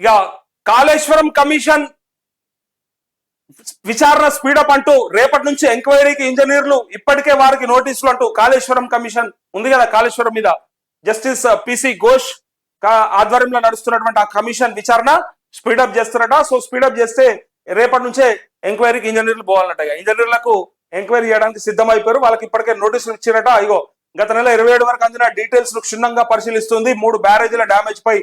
ఇక కాళేశ్వరం కమిషన్ విచారణ స్పీడప్ అంటూ రేపటి నుంచి ఎంక్వైరీకి ఇంజనీర్లు ఇప్పటికే వారికి నోటీసులు అంటూ కాళేశ్వరం కమిషన్ ఉంది కదా కాళేశ్వరం మీద. జస్టిస్ uh, పిసి ఘోష్ ఆధ్వర్యంలో నడుస్తున్నటువంటి ఆ కమిషన్ విచారణ స్పీడప్ చేస్తున్నట. సో స్పీడప్ చేస్తే రేపటి నుంచే ఎంక్వైరీకి ఇంజనీర్లు పోవాలన్నట ఇంజనీర్లకు ఎంక్వైరీ చేయడానికి సిద్ధమైపోయారు. వాళ్ళకి ఇప్పటికే నోటీసులు ఇచ్చినట ఇగో గత నెల ఇరవై ఏడు వరకు అందిన డీటెయిల్స్ క్షుణ్ణంగా పరిశీలిస్తుంది. మూడు బ్యారేజీల డ్యామేజ్ పై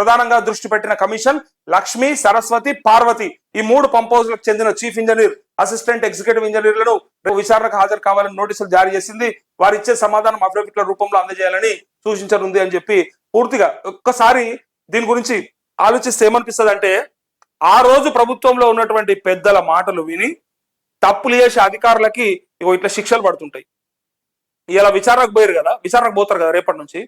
ప్రధానంగా దృష్టి పెట్టిన కమిషన్ లక్ష్మి సరస్వతి పార్వతి. ఈ మూడు పంప్ హౌస్లకు చెందిన చీఫ్ ఇంజనీర్ అసిస్టెంట్ ఎగ్జిక్యూటివ్ ఇంజనీర్లను రేపు విచారణకు హాజరు కావాలని నోటీసులు జారీ చేసింది. వారు ఇచ్చే సమాధానం అఫిడవిట్ల రూపంలో అందజేయాలని సూచించనుంది అని చెప్పి పూర్తిగా ఒక్కసారి దీని గురించి ఆలోచిస్తే ఏమనిపిస్తుంది అంటే ఆ రోజు ప్రభుత్వంలో ఉన్నటువంటి పెద్దల మాటలు విని తప్పులు చేసే అధికారులకి ఇగో ఇట్లా శిక్షలు పడుతుంటాయి. ఇలా విచారణకు పోయారు కదా విచారణకు పోతారు కదా రేపటి నుంచి.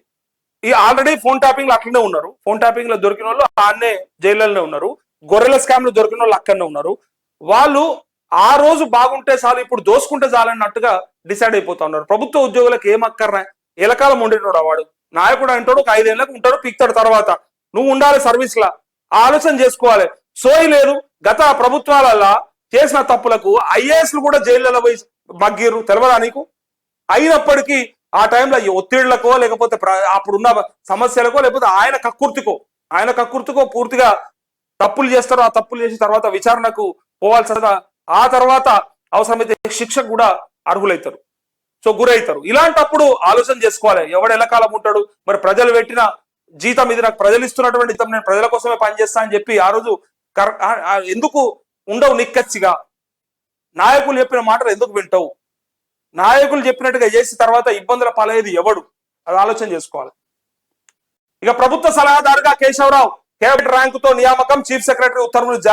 ఈ ఆల్రెడీ ఫోన్ ట్యాపింగ్లో అట్లనే ఉన్నారు. ఫోన్ ట్యాపింగ్లో దొరికిన వాళ్ళు ఆడనే జైల్లోనే ఉన్నారు. గొర్రెల స్కామ్లో దొరికిన వాళ్ళు అక్కడనే ఉన్నారు. వాళ్ళు ఆ రోజు బాగుంటే చాలు ఇప్పుడు దోసుకుంటే చాలన్నట్టుగా డిసైడ్ అయిపోతా ఉన్నారు. ప్రభుత్వ ఉద్యోగులకు ఏం అక్కర్నా? ఎలకాలం ఉండేటోడు వాడు? నాయకుడు అంటాడు ఒక ఐదేళ్ళకు ఉంటాడు పిక్తాడు తర్వాత. నువ్వు ఉండాలి సర్వీస్ లా. ఆలోచన చేసుకోవాలి. సోయి లేదు. గత ప్రభుత్వాలలో చేసిన తప్పులకు ఐఏఎస్లు కూడా జైళ్ళలో పోయి మగ్గిర్రు తెలవదా నీకు? అయినప్పటికీ ఆ టైంలో ఈ ఒత్తిళ్ళకో లేకపోతే అప్పుడున్న సమస్యలకో లేకపోతే ఆయన కక్కుర్తికో ఆయన కక్కుర్తికో పూర్తిగా తప్పులు చేస్తారు. ఆ తప్పులు చేసిన తర్వాత విచారణకు పోవాల్సిన ఆ తర్వాత అవసరమైతే శిక్షకు కూడా అర్హులైతారు. సో గురవుతారు ఇలాంటప్పుడు ఆలోచన చేసుకోవాలి. ఎవడు ఎలకాలం ఉంటాడు? మరి ప్రజలు పెట్టిన జీతం ఇది నాకు ప్రజలు ఇస్తున్నటువంటి జీతం నేను ప్రజల కోసమే పనిచేస్తా అని చెప్పి ఆ రోజు కర- ఎందుకు ఉండవు నిక్కచ్చిగా? నాయకులు చెప్పిన మాటలు ఎందుకు వింటావు? నాయకులు చెప్పినట్టుగా చేసిన తర్వాత ఇబ్బందుల పాలయ్యేది ఎవడు? అది ఆలోచన చేసుకోవాలి. ఇక ప్రభుత్వ సలహాదారుగా కేశవరావు కేబినెట్ ర్యాంకుతో నియామకం చీఫ్ సెక్రటరీ ఉత్తర్వులు జారీ